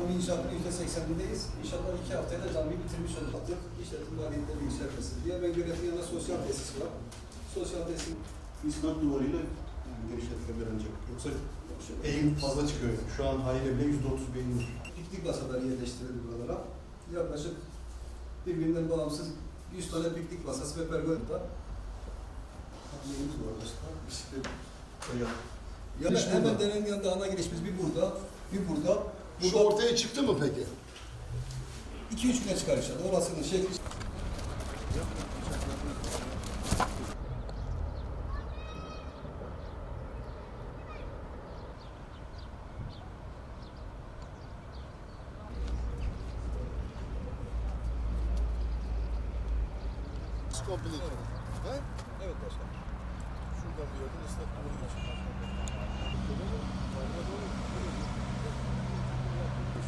cami inşaatının yüzde seksenindeyiz. İnşallah iki haftaya da camiyi bitirmiş olacaktık. İşletim maliyetleri yükselmesin diye. Ben yönetim yanında sosyal tesis var. Sosyal tesis İsnat duvarıyla yani genişletmeler ancak. Yoksa eğim fazla çıkıyor. Şu an haliyle bile yüzde otuz bir eğim piknik masaları yerleştirildi buralara. Yaklaşık birbirinden bağımsız 100 tane piknik masası ve pergola var. Neyimiz var başka? Bisiklet, kaya. Yani Giriş hemen denenin yanında ana girişimiz bir burada, bir burada. Şu Burada ortaya çıktı mı peki? 2-3 güne çıkar inşallah. Orasının şekli Komple. Evet başkanım. Şuradan bir yerden ıslak duvarı geçiyor.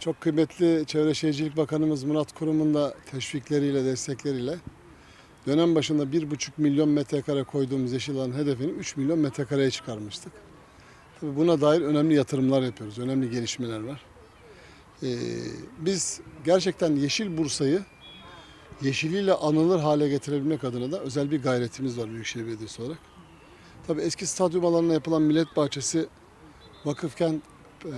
Çok kıymetli Çevre Şehircilik Bakanımız Murat Kurum'un da teşvikleriyle, destekleriyle dönem başında 1,5 milyon metrekare koyduğumuz yeşil alan hedefini 3 milyon metrekareye çıkarmıştık. Tabii buna dair önemli yatırımlar yapıyoruz, önemli gelişmeler var. Ee, biz gerçekten Yeşil Bursa'yı yeşiliyle anılır hale getirebilmek adına da özel bir gayretimiz var Büyükşehir Belediyesi olarak. Tabii eski stadyum alanına yapılan Millet Bahçesi, Vakıfkent, e,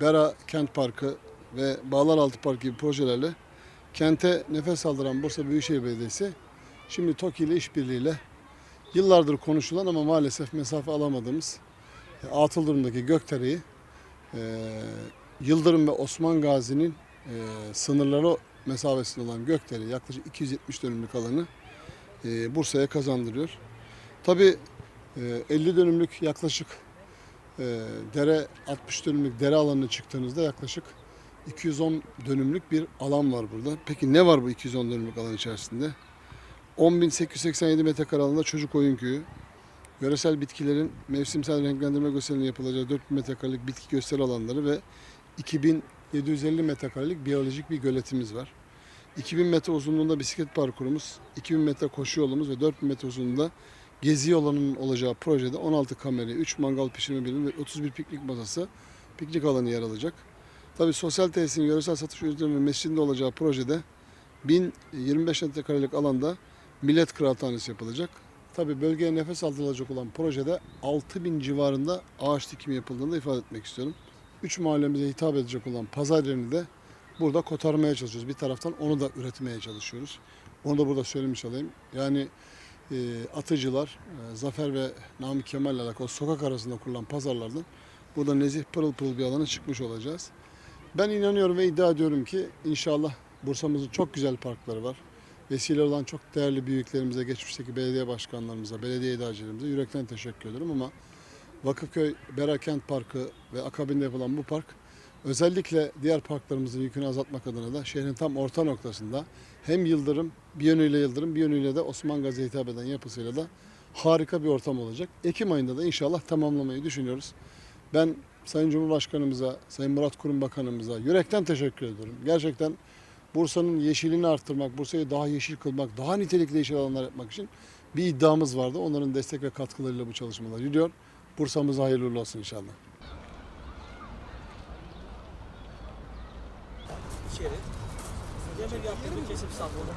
Bera Kent Parkı ve Bağlaraltı Parkı gibi projelerle kente nefes aldıran Bursa Büyükşehir Belediyesi şimdi TOKİ ile işbirliğiyle yıllardır konuşulan ama maalesef mesafe alamadığımız e, Atıldırım'daki Gökdere'yi e, Yıldırım ve Osman Gazi'nin e, sınırları mesafesinde olan Gökdere yaklaşık 270 dönümlük alanı Bursa'ya kazandırıyor. Tabii e, 50 dönümlük yaklaşık dere 60 dönümlük dere alanına çıktığınızda yaklaşık 210 dönümlük bir alan var burada. Peki ne var bu 210 dönümlük alan içerisinde? 10.887 metrekare alanda çocuk oyun köyü, yöresel bitkilerin mevsimsel renklendirme gösterilerinin yapılacağı 4000 metrekarelik bitki gösteri alanları ve 2750 metrekarelik biyolojik bir göletimiz var. 2000 metre uzunluğunda bisiklet parkurumuz, 2000 metre koşu yolumuz ve 4000 metre uzunluğunda gezi yolunun olacağı projede 16 kamera, 3 mangal pişirme birimi ve 31 piknik masası, piknik alanı yer alacak. Tabii sosyal tesisin yöresel satış ürünleri ve mescidinde olacağı projede 1025 metrekarelik alanda millet kıraathanesi yapılacak. Tabii bölgeye nefes aldırılacak olan projede 6000 civarında ağaç dikimi yapıldığını da ifade etmek istiyorum. Üç mahallemize hitap edecek olan pazar yerini de burada kotarmaya çalışıyoruz. Bir taraftan onu da üretmeye çalışıyoruz. Onu da burada söylemiş olayım. Yani atıcılar, e, Zafer ve Namık Kemal ile alakalı sokak arasında kurulan pazarlardan burada nezih pırıl pırıl bir alana çıkmış olacağız. Ben inanıyorum ve iddia ediyorum ki inşallah Bursa'mızın çok güzel parkları var. Vesile olan çok değerli büyüklerimize, geçmişteki belediye başkanlarımıza, belediye idarecilerimize yürekten teşekkür ederim ama Vakıfköy Berakent Parkı ve akabinde yapılan bu park özellikle diğer parklarımızın yükünü azaltmak adına da şehrin tam orta noktasında hem Yıldırım, bir yönüyle Yıldırım, bir yönüyle de Osman Gazi'ye hitap eden yapısıyla da harika bir ortam olacak. Ekim ayında da inşallah tamamlamayı düşünüyoruz. Ben Sayın Cumhurbaşkanımıza, Sayın Murat Kurum Bakanımıza yürekten teşekkür ediyorum. Gerçekten Bursa'nın yeşilini arttırmak, Bursa'yı daha yeşil kılmak, daha nitelikli yeşil alanlar yapmak için bir iddiamız vardı. Onların destek ve katkılarıyla bu çalışmalar yürüyor. Bursa'mıza hayırlı olsun inşallah. İçeri. Demir yaptığını kesip salladı.